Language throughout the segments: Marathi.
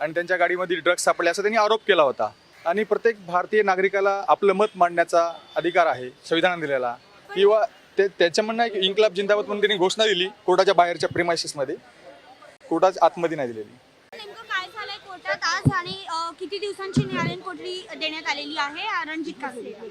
आणि त्यांच्या गाडीमध्ये ड्रग्ज सापडले असा त्यांनी आरोप केला होता. आणि प्रत्येक भारतीय नागरिकाला आपलं मत मांडण्याचा अधिकार आहे संविधानाने दिलेला. किंवा ते त्याचं म्हणणं आहे की इन्कलाब जिंदाबाद म्हणून त्यांनी घोषणा दिली कोर्टाच्या बाहेरच्या प्रिमायसेसमध्ये कोर्टाच्या आतमध्ये नाही दिलेली. कोर्टात आज आणि किती दिवसांची न्यायालयीन कोठडी देण्यात आलेली आहे रणजित कासलेला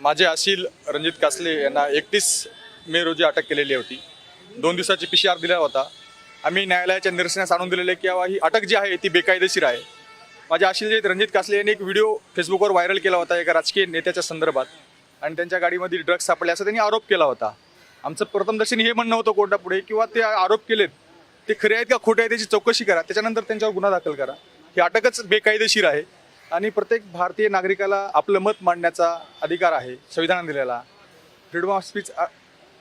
माझे असील रणजित कासले यांना एकतीस मे रोजी अटक केलेली होती. दोन दिवसाची पी सी आर दिला होता. आम्ही न्यायालयाच्या निरसनास आणून दिलेले की ही अटक जी आहे ती बेकायदेशीर आहे. माझे असील जे रणजित कासले यांनी एक व्हिडिओ फेसबुकवर व्हायरल केला होता एका राजकीय नेत्याच्या संदर्भात. आणि त्यांच्या गाडीमध्ये ड्रग्ज सापडले असं त्यांनी आरोप केला होता. आमचं प्रथमदर्शनी हे म्हणणं होतं कोर्टापुढे किंवा ते आरोप केलेत. ते खरे आहेत का? खोटे आहेत? त्याची चौकशी करा. त्याच्यानंतर त्यांच्यावर गुन्हा दाखल करा. ही अटकच बेकायदेशीर आहे. आणि प्रत्येक भारतीय नागरिकाला आपलं मत मांडण्याचा अधिकार आहे संविधानाने दिलेला. फ्रीडम ऑफ स्पीच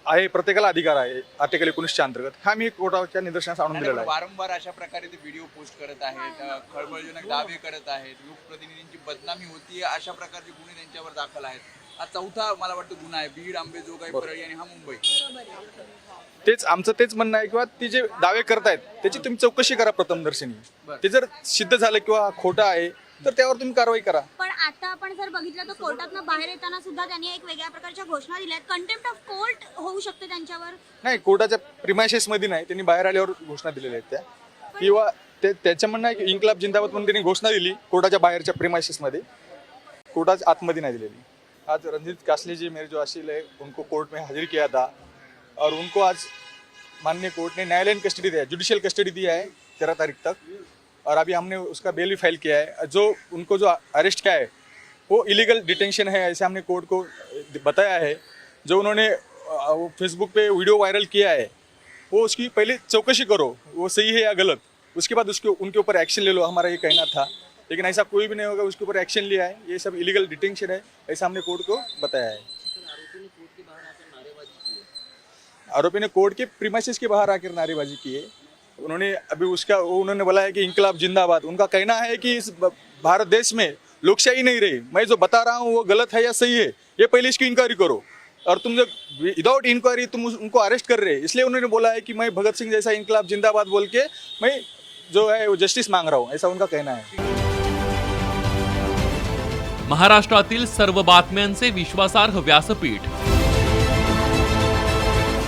आहे प्रत्येकाला अधिकार आहे आर्टिकल एकोणीसच्या अंतर्गत. हा मी कोर्टाच्या निदर्शनास आणून दिलेला आहे. वारंवार अशा प्रकारे ते व्हिडिओ पोस्ट करत आहेत खळबळजनक दावे करत आहेत लोकप्रतिनिधींची बदनामी होती अशा प्रकारचे गुन्हे त्यांच्यावर दाखल आहेत. हा चौथा मला वाटतं गुन्हा आहे बीड आंबेजोगाई परळी आणि हा मुंबई. तेच आमचं तेच म्हणणं आहे किंवा ती जे दावे करतायत त्याची तुम्ही चौकशी करा प्रथमदर्शनी. ते जर सिद्ध झालं किंवा खोटं आहे तर त्यावर तुम्ही कारवाई करा. पण आता आपण जर बघितलं तर कोर्टातनं बाहेर येताना सुद्धा त्यांनी एक वेगळ्या प्रकारच्या घोषणा दिल्या आहेत कंटेम्प्ट ऑफ कोर्ट होऊ शकते त्यांच्यावर? नाही कोर्टाच्या प्रिमायसेस मध्ये नाही. त्यांनी बाहेर आल्यावर घोषणा दिलेल्या आहेत त्या. किंवा ते त्याचं म्हणणं आहे की इन्कलाब जिंदाबाद म्हणून त्यांनी घोषणा दिली कोर्टाच्या बाहेरच्या प्रिमायसेस मध्ये. कोर्टाच्या आतमध्ये नहीं दिलेली. आज रंजीत कासले जी मेरे जो असील है उनको कोर्ट में हाजिर किया था. और उनको आज माननीय कोर्ट ने न्यायालयीन कस्टडी दिया जुडिशियल कस्टडी दिया है तेरह तारीख तक. और अभी हमने उसका बेल भी फ़ाइल किया है। जो उनको जो अरेस्ट किया है, वो इलीगल डिटेंशन है, ऐसे हमने कोर्ट को बताया है। जो उन्होंने फेसबुक पे वीडियो वायरल किया है, वो उसकी पहले चौकसी करो, वो सही है या गलत। उसके बाद उसके, उनके ऊपर एक्शन ले लो, हमारा ये कहना था। लेकिन ऐसा कोई भी नहीं होगा, उसके ऊपर एक्शन लिया है। ये सब इलीगल डिटेंशन है, ऐसा हमने कोर्ट को बताया है। आरोपी ने कोर्ट के प्रीमाइसिस के बाहर आकर नारेबाजी की है। उन्होंने अभी उसका उन्होंने बोला है कि इनकलाब जिंदाबाद। उनका कहना है कि इस भारत देश में लोकशाही नहीं रही। मैं जो बता रहा हूँ वो गलत है या सही है ये पहले इसकी इंक्वायरी करो। और तुम जब विदाउट इंक्वायरी तुम उनको अरेस्ट कर रहे इसलिए उन्होंने बोला है कि मैं भगत सिंह जैसा इनकलाब जिंदाबाद बोल के मैं जो है वो जस्टिस मांग रहा हूँ ऐसा उनका कहना है। महाराष्ट्रातील सर्व बातम्यांचे विश्वासार्ह व्यासपीठ